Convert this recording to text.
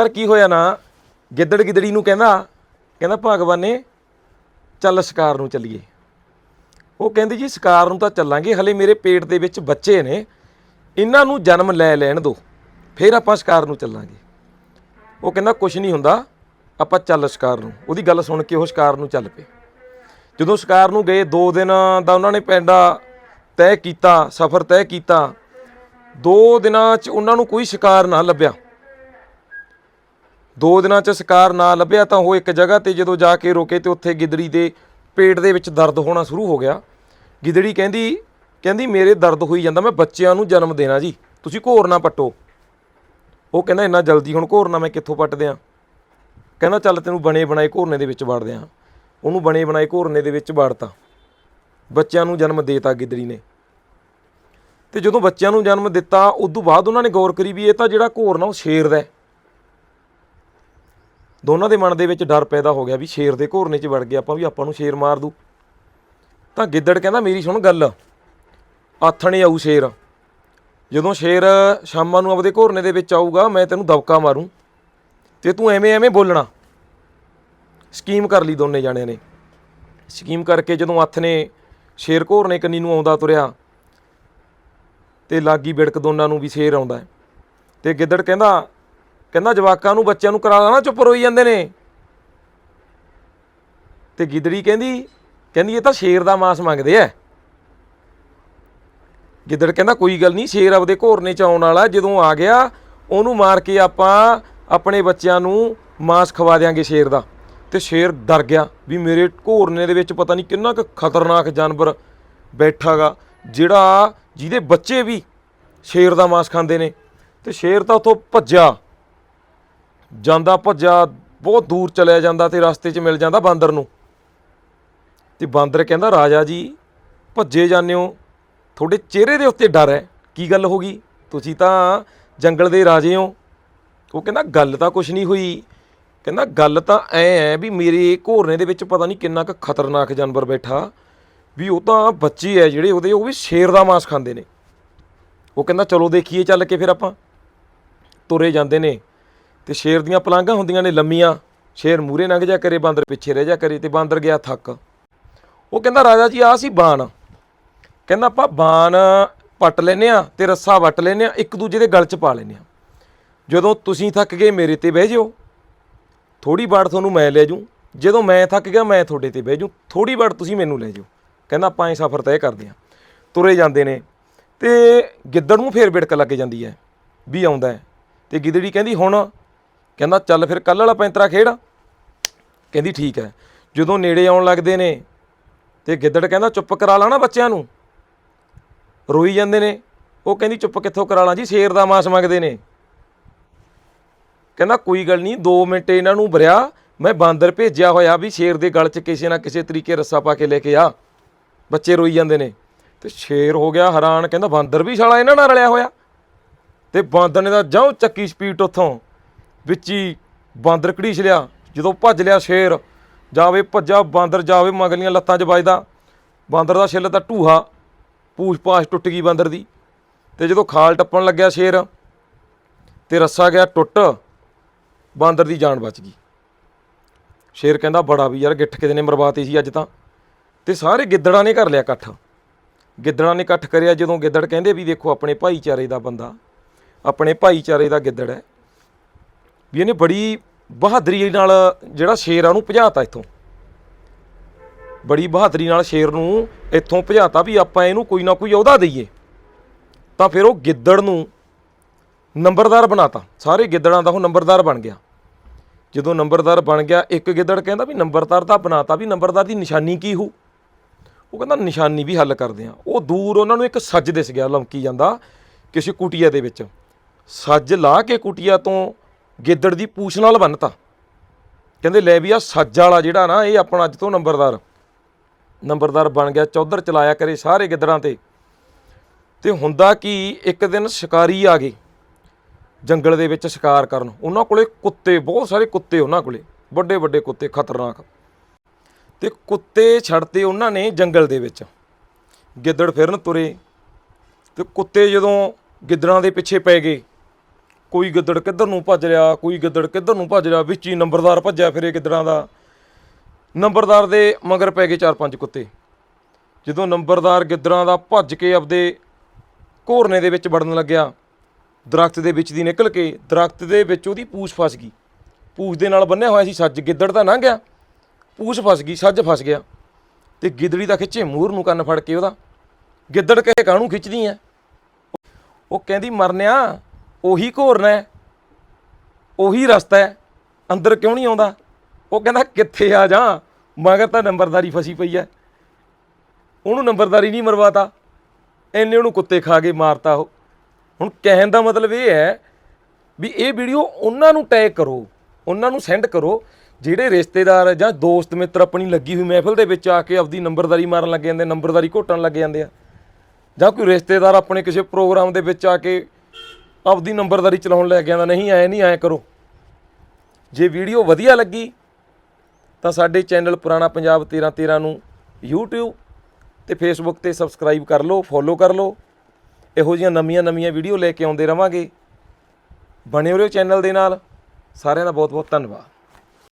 ਪਰ ਕੀ ਹੋਇਆ ਨਾ, ਗਿੱਦੜ ਗਿੱਦੜੀ ਨੂੰ ਕਹਿੰਦਾ ਕਹਿੰਦਾ ਭਗਵਾਨ ਨੇ ਚੱਲ ਸ਼ਿਕਾਰ ਨੂੰ ਚੱਲੀਏ। ਉਹ ਕਹਿੰਦੀ ਜੀ, ਸ਼ਿਕਾਰ ਨੂੰ ਤਾਂ ਚੱਲਾਂਗੇ, ਹਲੇ ਮੇਰੇ ਪੇਟ ਦੇ ਵਿੱਚ ਬੱਚੇ ਨੇ, ਇਹਨਾਂ ਨੂੰ ਜਨਮ ਲੈ ਲੈਣ ਦਿਓ ਫਿਰ ਆਪਾਂ ਸ਼ਿਕਾਰ ਨੂੰ ਚੱਲਾਂਗੇ। ਉਹ ਕਹਿੰਦਾ ਕੁਝ ਨਹੀਂ ਹੁੰਦਾ, ਆਪਾਂ ਚੱਲ ਸ਼ਿਕਾਰ ਨੂੰ। ਉਹਦੀ ਗੱਲ ਸੁਣ ਕੇ ਉਹ ਸ਼ਿਕਾਰ ਨੂੰ ਚੱਲ ਪਏ। ਜਦੋਂ ਸ਼ਿਕਾਰ ਨੂੰ ਗਏ 2 ਦਿਨ ਦਾ ਉਹਨਾਂ ਨੇ ਪੈਂਡਾ ਤੈਅ ਕੀਤਾ, ਸਫ਼ਰ ਤੈਅ ਕੀਤਾ 2 ਦਿਨਾਂ 'ਚ ਉਹਨਾਂ ਨੂੰ ਕੋਈ ਸ਼ਿਕਾਰ ਨਾ ਲੱਭਿਆ। ਦੋ ਦਿਨਾਂ 'ਚ ਸ਼ਿਕਾਰ ਨਾ ਲੱਭਿਆ ਤਾਂ ਉਹ ਇੱਕ ਜਗ੍ਹਾ ਤੇ ਜਦੋਂ ਜਾ ਕੇ ਰੁਕੇ ਤੇ ਉੱਥੇ ਗਿੱਦੜੀ ਦੇ ਪੇਟ ਦੇ ਵਿੱਚ ਦਰਦ ਹੋਣਾ ਸ਼ੁਰੂ ਹੋ ਗਿਆ। ਗਿੱਦੜੀ ਕਹਿੰਦੀ ਕਹਿੰਦੀ, ਮੇਰੇ ਦਰਦ ਹੋਈ ਜਾਂਦਾ, ਮੈਂ ਬੱਚਿਆਂ ਨੂੰ ਜਨਮ ਦੇਣਾ ਜੀ। ਤੁਸੀਂ ਘੋਰ ਨਾ ਪੱਟੋ। ਉਹ ਕਹਿੰਦਾ, ਇੰਨਾ ਜਲਦੀ ਹੁਣ ਘੋਰਨਾ ਮੈਂ ਕਿੱਥੋਂ ਪੱਟ ਦਿਆਂ? ਕਹਿੰਦਾ, ਚੱਲ ਤੈਨੂੰ ਬਣੇ ਬਣਾਏ ਘੋਰਨੇ ਦੇ ਵਿੱਚ ਵੜ ਦਿਆਂ। ਉਹਨੂੰ ਬਣੇ ਬਣਾਏ ਘੋਰਨੇ ਦੇ ਵਿੱਚ ਵੜਤਾ। ਬੱਚਿਆਂ ਨੂੰ ਜਨਮ ਦੇਤਾ ਗਿੱਦੜੀ ਨੇ। ਤੇ ਜਦੋਂ ਬੱਚਿਆਂ ਨੂੰ ਜਨਮ ਦਿੱਤਾ ਉਸ ਤੋਂ ਬਾਅਦ ਉਹਨਾਂ ਨੇ ਗੌਰ ਕਰੀ ਵੀ ਇਹ ਤਾਂ ਜਿਹੜਾ ਘੋਰਨਾ ਉਹ ਸ਼ੇਰ ਦਾ ਹੈ। ਦੋਨਾਂ ਦੇ ਮਨ ਦੇ ਵਿੱਚ ਡਰ ਪੈਦਾ ਹੋ ਗਿਆ ਵੀ ਸ਼ੇਰ ਦੇ ਘੋਰਨੇ 'ਚ ਵੜ ਗਏ ਆਪਾਂ ਵੀ ਆਪਾਂ ਨੂੰ ਸ਼ੇਰ ਮਾਰ ਦੂ ਤਾਂ ਗਿੱਦੜ ਕਹਿੰਦਾ, ਮੇਰੀ ਸੁਣ ਗੱਲ। ਆਥਣੇ ਆਊ ਸ਼ੇਰ। ਜਦੋਂ ਸ਼ੇਰ ਸ਼ਾਮਾਂ ਨੂੰ ਆਪਦੇ ਘੋਰਨੇ ਦੇ ਵਿੱਚ ਆਊਗਾ, ਮੈਂ ਤੈਨੂੰ ਦਬਕਾ ਮਾਰੂੰ। ਤੇ ਤੂੰ ਐਵੇਂ ਐਵੇਂ ਬੋਲਣਾ। ਸਕੀਮ ਕਰ ਲਈ ਦੋਨੇ ਜਾਣਿਆਂ ਨੇ। ਸਕੀਮ ਕਰਕੇ ਜਦੋਂ ਹੱਥ ਨੇ ਸ਼ੇਰ ਘੋਰਨੇ ਕੰਨੀ ਨੂੰ ਆਉਂਦਾ ਤੁਰਿਆ, ਤੇ ਲਾਗੀ ਬਿੜਕ ਦੋਨਾਂ ਨੂੰ ਵੀ ਸ਼ੇਰ ਆਉਂਦਾ ਹੈ। ਤੇ ਗਿੱਦੜ ਕਹਿੰਦਾ ਕਹਿੰਦਾ ਜਵਾਕਾਂ ਨੂੰ ਬੱਚਿਆਂ ਨੂੰ ਕਰਾ ਦੇਣਾ ਚੁੱਪ ਰੋਈ ਜਾਂਦੇ ਨੇ। ਤੇ ਗਿੱਦੜੀ ਕਹਿੰਦੀ ਕਹਿੰਦੀ ਇਹ ਤਾਂ ਸ਼ੇਰ ਦਾ ਮਾਸ ਮੰਗਦੇ ਐ। ਗਿੱਦੜ ਕਹਿੰਦਾ, ਕੋਈ ਗੱਲ ਨਹੀਂ, ਸ਼ੇਰ ਆਪਦੇ ਘੋਰਨੇ ਚ ਆਉਣ ਵਾਲਾ, ਜਦੋਂ ਆ ਗਿਆ, ਉਹਨੂੰ ਮਾਰ ਕੇ ਆਪਾਂ ਆਪਣੇ ਬੱਚਿਆਂ ਨੂੰ ਮਾਸ ਖਵਾ ਦੇਾਂਗੇ ਸ਼ੇਰ ਦਾ। ਤੇ ਸ਼ੇਰ ਡਰ ਗਿਆ ਵੀ ਮੇਰੇ ਘੋਰਨੇ ਦੇ ਵਿੱਚ ਪਤਾ ਨਹੀਂ ਕਿੰਨਾ ਕੁ ਖਤਰਨਾਕ ਜਾਨਵਰ ਬੈਠਾਗਾ, ਜਿਹੜਾ ਜਿਹਦੇ ਬੱਚੇ ਵੀ ਸ਼ੇਰ ਦਾ ਮਾਸ ਖਾਂਦੇ ਨੇ। ਤੇ ਸ਼ੇਰ ਤਾਂ ਉਥੋਂ ਭੱਜਿਆ। ਜਾਂਦਾ ਭੱਜਿਆ, ਬਹੁਤ ਦੂਰ ਚਲਿਆ ਜਾਂਦਾ ਤੇ ਰਸਤੇ 'ਚ ਮਿਲ ਜਾਂਦਾ ਬਾਂਦਰ ਨੂੰ। ਤੇ ਬਾਂਦਰ ਕਹਿੰਦਾ, ਰਾਜਾ ਜੀ, ਭੱਜੇ ਜਾਂਦੇ ਹੋ। ਤੁਹਾਡੇ ਚਿਹਰੇ ਦੇ ਉੱਤੇ ਡਰ ਹੈ। ਕੀ ਗੱਲ ਹੋ ਗਈ? ਤੁਸੀਂ ਤਾਂ ਜੰਗਲ ਦੇ ਰਾਜੇ ਹੋ। ਉਹ ਕਹਿੰਦਾ, ਗੱਲ ਤਾਂ ਕੁਛ ਨਹੀਂ ਹੋਈ। ਕਹਿੰਦਾ, ਗੱਲ ਤਾਂ ਐ ਹੈ ਵੀ ਮੇਰੇ ਘੋਰਨੇ ਦੇ ਵਿੱਚ ਪਤਾ ਨਹੀਂ ਕਿੰਨਾ ਕੁ ਖਤਰਨਾਕ ਜਾਨਵਰ ਬੈਠਾ। ਵੀ ਉਹ ਤਾਂ ਬੱਚੇ ਐ ਜਿਹੜੇ ਉਹਦੇ, ਉਹ ਵੀ ਸ਼ੇਰ ਦਾ ਮਾਸ ਖਾਂਦੇ ਨੇ। ਉਹ ਕਹਿੰਦਾ, ਚਲੋ ਦੇਖੀਏ, ਚੱਲ ਕੇ ਫਿਰ ਆਪਾਂ। ਤੁਰੇ ਜਾਂਦੇ ਨੇ। ਤੇ ਸ਼ੇਰ ਦੀਆਂ ਪਲਾਂਘਾਂ ਹੁੰਦੀਆਂ ਨੇ ਲੰਮੀਆਂ। ਸ਼ੇਰ ਮੂਰੇ ਲੰਘ ਜਾ ਕਰੇ, ਬਾਂਦਰ ਪਿੱਛੇ ਰਹਿ ਜਾ ਕਰੇ ਤੇ ਬਾਂਦਰ ਗਿਆ ਥੱਕ। ਉਹ ਕਹਿੰਦਾ, ਰਾਜਾ ਜੀ ਆ ਸੀ ਬਾਣ। ਕਹਿੰਦਾ, ਆਪਾਂ ਬਾਣ ਪੱਟ ਲੈਨੇ ਆ ਤੇ ਰੱਸਾ ਵੱਟ ਲੈਨੇ ਆ ਇੱਕ ਦੂਜੇ ਦੇ ਗਲ 'ਚ ਪਾ ਲੈਨੇ ਆ ਜਦੋਂ ਤੁਸੀਂ ਥੱਕ ਗਏ ਮੇਰੇ ਤੇ ਬਹਿ ਜਿਓ। ਥੋੜੀ ਬਾੜ ਤੁਹਾਨੂੰ ਮੈਂ ਲੈ ਜੂ ਜਦੋਂ ਮੈਂ ਥੱਕ ਗਿਆ, ਮੈਂ ਤੁਹਾਡੇ ਤੇ ਬਹਿ ਜੂ ਥੋੜੀ ਬਾੜ ਤੁਸੀਂ ਮੈਨੂੰ ਲੈ ਜਾਓ। ਕਹਿੰਦਾ, ਆਪਾਂ ਇਹ ਸਫ਼ਰ ਤੈਅ ਕਰਦੇ ਆ ਤੁਰੇ ਜਾਂਦੇ ਨੇ। ਤੇ ਗਿੱਦੜ ਨੂੰ ਫੇਰ ਬਿੜਕ ਲੱਗ ਜਾਂਦੀ ਹੈ ਵੀ ਆਉਂਦਾ ਹੈ। ਤੇ ਗਿੱਦੜੀ ਕਹਿੰਦੀ, ਹੁਣ ਕਹਿੰਦਾ, ਚੱਲ ਫਿਰ ਕੱਲ ਵਾਲਾ ਪੈਂਤਰਾ ਖੇਡ। ਕਹਿੰਦੀ, ਠੀਕ ਹੈ। ਜਦੋਂ ਨੇੜੇ ਆਉਣ ਲੱਗਦੇ ਨੇ ਤੇ ਗਿੱਦੜ ਕਹਿੰਦਾ, ਚੁੱਪ ਕਰਾ ਲਾ ਨਾ ਬੱਚਿਆਂ ਨੂੰ। ਰੋਈ ਜਾਂਦੇ ਨੇ। ਉਹ ਕਹਿੰਦੀ, ਚੁੱਪ ਕਿੱਥੋਂ ਕਰਾ ਲਾਂ ਜੀ? ਸ਼ੇਰ ਦਾ ਮਾਸ ਮੰਗਦੇ ਨੇ। ਕਹਿੰਦਾ, ਕੋਈ ਗੱਲ ਨਹੀਂ 2 ਮਿੰਟ ਇਹਨਾਂ ਨੂੰ ਭਰਿਆ ਮੈਂ ਬਾਂਦਰ ਭੇਜਿਆ ਹੋਇਆ ਵੀ ਸ਼ੇਰ ਦੇ ਗਲ 'ਚ ਕਿਸੇ ਨਾ ਕਿਸੇ ਤਰੀਕੇ ਰੱਸਾ ਪਾ ਕੇ ਲੈ ਕੇ ਆ। ਬੱਚੇ ਰੋਈ ਜਾਂਦੇ ਨੇ। ਤੇ ਸ਼ੇਰ ਹੋ ਗਿਆ ਹੈਰਾਨ, ਕਹਿੰਦਾ, ਬਾਂਦਰ ਵੀ ਸਾਲਾ ਇਹਨਾਂ ਨਾਲ ਰਲਿਆ ਹੋਇਆ? ਤੇ ਬਾਂਦਰ ਨੇ ਤਾਂ ਜਾਉ ਚੱਕੀ ਸਪੀਡ ਉੱਥੋਂ। ਵਿੱਚ ਹੀ ਬਾਂਦਰ ਘੜੀਸ ਲਿਆ, ਜਦੋਂ ਭੱਜ ਲਿਆ ਸ਼ੇਰ, ਜਾਵੇ ਭੱਜਾ ਬਾਂਦਰ, ਜਾਵੇ ਮਗਲੀਆਂ ਲੱਤਾਂ 'ਚ ਵੱਜਦਾ। ਬਾਂਦਰ ਦਾ ਛਿੱਲ ਤਾਂ ਢੂਹਾ ਪੂਛ ਪਾਛ ਟੁੱਟ ਗਈ ਬਾਂਦਰ ਦੀ। ਤੇ ਜਦੋਂ ਖਾਲ ਟੱਪਣ ਲੱਗਿਆ ਸ਼ੇਰ, ਤੇ ਰੱਸਾ ਗਿਆ ਟੁੱਟ, ਬਾਂਦਰ ਦੀ ਜਾਨ ਬਚ ਗਈ। ਸ਼ੇਰ ਕਹਿੰਦਾ, ਬੜਾ ਵੀ ਯਾਰ, ਗਿੱਠ ਕਿਤੇ ਨੇ ਮਰਵਾਤੀ ਸੀ ਅੱਜ ਤਾਂ। ਤੇ ਸਾਰੇ ਗਿੱਦੜਾਂ ਨੇ ਕਰ ਲਿਆ ਇਕੱਠ। ਗਿੱਦੜਾਂ ਨੇ ਇਕੱਠ ਕਰਿਆ, ਜਦੋਂ ਗਿੱਦੜ ਕਹਿੰਦੇ ਵੀ, ਦੇਖੋ, ਆਪਣੇ ਭਾਈਚਾਰੇ ਦਾ ਬੰਦਾ, ਆਪਣੇ ਭਾਈਚਾਰੇ ਦਾ ਗਿੱਦੜ ਹੈ। ਵੀ ਇਹਨੇ ਬੜੀ ਬਹਾਦਰੀ ਨਾਲ ਜਿਹੜਾ ਸ਼ੇਰ ਆ ਉਹਨੂੰ ਭਜਾਤਾ ਇੱਥੋਂ। ਬੜੀ ਬਹਾਦਰੀ ਨਾਲ ਸ਼ੇਰ ਨੂੰ ਇੱਥੋਂ ਭਜਾਤਾ ਵੀ ਆਪਾਂ ਇਹਨੂੰ ਕੋਈ ਨਾ ਕੋਈ ਅਹੁਦਾ ਦਈਏ। ਤਾਂ ਫਿਰ ਉਹ ਗਿੱਦੜ ਨੂੰ ਨੰਬਰਦਾਰ ਬਣਾਤਾ। ਸਾਰੇ ਗਿੱਦੜਾਂ ਦਾ ਉਹ ਨੰਬਰਦਾਰ ਬਣ ਗਿਆ। ਜਦੋਂ ਨੰਬਰਦਾਰ ਬਣ ਗਿਆ, ਇੱਕ ਗਿੱਦੜ ਕਹਿੰਦਾ ਵੀ ਨੰਬਰਦਾਰ ਤਾਂ ਬਣਾਤਾ ਵੀ ਨੰਬਰਦਾਰ ਦੀ ਨਿਸ਼ਾਨੀ ਕੀ ਹੋ? ਉਹ ਕਹਿੰਦਾ ਨਿਸ਼ਾਨੀ ਵੀ ਹੱਲ ਕਰਦੇ ਆ। ਉਹ ਦੂਰ ਉਹਨਾਂ ਨੂੰ ਇੱਕ ਸੱਜ ਦਿਸ ਗਿਆ ਲਮਕੀ ਜਾਂਦਾ ਕਿਸੇ ਕੁਟੀਆ ਦੇ ਵਿੱਚ। ਸੱਜ ਲਾ ਕੇ ਕੁਟੀਆ ਤੋਂ ਗਿੱਦੜ ਦੀ ਪੂਛ ਨਾਲ ਬੰਨਤਾ। ਕਹਿੰਦੇ, ਲੈ ਵੀ ਆ ਸੱਜ ਵਾਲਾ ਜਿਹੜਾ ਨਾ, ਇਹ ਆਪਣਾ ਅੱਜ ਤੋਂ ਨੰਬਰਦਾਰ। ਨੰਬਰਦਾਰ ਬਣ ਗਿਆ, ਚੌਧਰ ਚਲਾਇਆ ਕਰੇ ਸਾਰੇ ਗਿੱਦੜਾਂ ਤੇ। ਤੇ ਹੁੰਦਾ ਕਿ, ਇੱਕ ਦਿਨ ਸ਼ਿਕਾਰੀ ਆ ਗਏ, ਜੰਗਲ ਦੇ ਵਿੱਚ ਸ਼ਿਕਾਰ ਕਰਨ। ਉਹਨਾਂ ਕੋਲੇ ਕੁੱਤੇ, ਬਹੁਤ ਸਾਰੇ ਕੁੱਤੇ ਉਹਨਾਂ ਕੋਲੇ ਵੱਡੇ ਵੱਡੇ ਕੁੱਤੇ, ਖਤਰਨਾਕ। ਤੇ ਕੁੱਤੇ ਛੱਡਤੇ ਉਹਨਾਂ ਨੇ ਜੰਗਲ ਦੇ ਵਿੱਚ। ਗਿੱਦੜ ਫਿਰਨ ਤੁਰੇ, ਤੇ ਕੁੱਤੇ ਜਦੋਂ ਗਿੱਦੜਾਂ ਦੇ ਪਿੱਛੇ ਪੈ ਗਏ ਕੋਈ ਗਿੱਦੜ ਕਿੱਧਰ ਨੂੰ ਭੱਜ ਰਿਹਾ, ਕੋਈ ਗਿੱਦੜ ਕਿੱਧਰ ਨੂੰ ਭੱਜ ਰਿਹਾ, ਵਿੱਚ ਹੀ ਨੰਬਰਦਾਰ ਭੱਜਿਆ ਫਿਰੇ ਗਿੱਦੜਾਂ ਦਾ। ਨੰਬਰਦਾਰ ਦੇ ਮਗਰ ਪੈ ਗਏ ਚਾਰ ਪੰਜ ਕੁੱਤੇ। ਜਦੋਂ ਨੰਬਰਦਾਰ ਗਿੱਦੜਾਂ ਦਾ ਭੱਜ ਕੇ ਆਪਦੇ ਘੋਰਨੇ ਦੇ ਵਿੱਚ ਵੜਨ ਲੱਗਿਆ, ਦਰਖਤ ਦੇ ਵਿੱਚ ਦੀ ਨਿਕਲ ਕੇ, ਦਰਖਤ ਦੇ ਵਿੱਚ ਉਹਦੀ ਪੂਛ ਫਸ ਗਈ। ਪੂਛ ਦੇ ਨਾਲ ਬੰਨਿਆ ਹੋਇਆ ਸੀ ਸੱਜ, ਗਿੱਦੜ ਤਾਂ ਲੰਘ ਗਿਆ। ਪੂਛ ਫਸ ਗਈ, ਸੱਜ ਫਸ ਗਿਆ। ਤੇ ਗਿੱਦੜੀ ਦਾ ਖਿੱਚੇ ਮੂਰ ਨੂੰ ਕੰਨ ਫੜ ਕੇ ਉਹਦਾ। ਗਿੱਦੜ ਕਹੇ, ਕਾਹਨੂੰ ਖਿੱਚਦੀ ਐ? ਉਹ ਕਹਿੰਦੀ, ਮਰਨਿਆ ਉਹੀ ਘੋਰਨਾ ਹੈ ਉਹੀ ਰਸਤਾ ਹੈ, ਅੰਦਰ ਕਿਉਂ ਨਹੀਂ ਆਉਂਦਾ? ਉਹ ਕਹਿੰਦਾ, ਕਿੱਥੇ ਆ ਜਾ? ਮਗਰ ਤਾਂ ਨੰਬਰਦਾਰੀ ਫਸੀ ਪਈ ਐ ਉਹਨੂੰ ਨੰਬਰਦਾਰੀ ਨਹੀਂ ਮਰਵਾਤਾ। ਐਨੇ ਉਹਨੂੰ ਕੁੱਤੇ ਖਾ ਕੇ ਮਾਰਤਾ ਉਹ। ਹੁਣ ਕਹਿਣ ਦਾ ਮਤਲਬ ਇਹ ਹੈ ਵੀ ਇਹ ਵੀਡੀਓ ਉਹਨਾਂ ਨੂੰ ਟੈਗ ਕਰੋ, ਉਹਨਾਂ ਨੂੰ ਸੈਂਡ ਕਰੋ, ਜਿਹੜੇ ਰਿਸ਼ਤੇਦਾਰ ਜਾਂ ਦੋਸਤ ਮਿੱਤਰ ਆਪਣੀ ਲੱਗੀ ਹੋਈ ਮਹਿਫਿਲ ਦੇ ਵਿੱਚ ਆ ਕੇ ਆਪਦੀ ਨੰਬਰਦਾਰੀ ਮਾਰਨ ਲੱਗ ਜਾਂਦੇ, ਨੰਬਰਦਾਰੀ ਘੋਟਣ ਲੱਗ ਜਾਂਦੇ ਆ। ਜਾਂ ਕੋਈ ਰਿਸ਼ਤੇਦਾਰ ਆਪਣੇ ਕਿਸੇ ਪ੍ਰੋਗਰਾਮ ਦੇ ਵਿੱਚ ਆ ਕੇ ਆਪਦੀ ਨੰਬਰਦਾਰੀ ਚਲਾਉਣ ਲੱਗ ਜਾਂਦਾ ਨਹੀਂ, ਐ ਨਹੀਂ, ਐ ਕਰੋ। ਜੇ ਵੀਡੀਓ ਵਧੀਆ ਲੱਗੀ, ਤਾਂ ਸਾਡੇ ਚੈਨਲ ਪੁਰਾਣਾ ਪੰਜਾਬ 1313 ਨੂੰ YouTube ਤੇ Facebook ਤੇ ਸਬਸਕ੍ਰਾਈਬ ਕਰ ਲਓ ਫੋਲੋ ਕਰ ਲਓ। ਇਹੋ ਜਿਹੀਆਂ ਨਵੀਆਂ ਨਵੀਆਂ ਵੀਡੀਓ ਲੈ ਕੇ ਆਉਂਦੇ ਰਵਾਂਗੇ। ਬਣੇ ਰਹੋ ਚੈਨਲ ਦੇ ਨਾਲ। ਸਾਰਿਆਂ ਦਾ ਬਹੁਤ ਬਹੁਤ ਧੰਨਵਾਦ।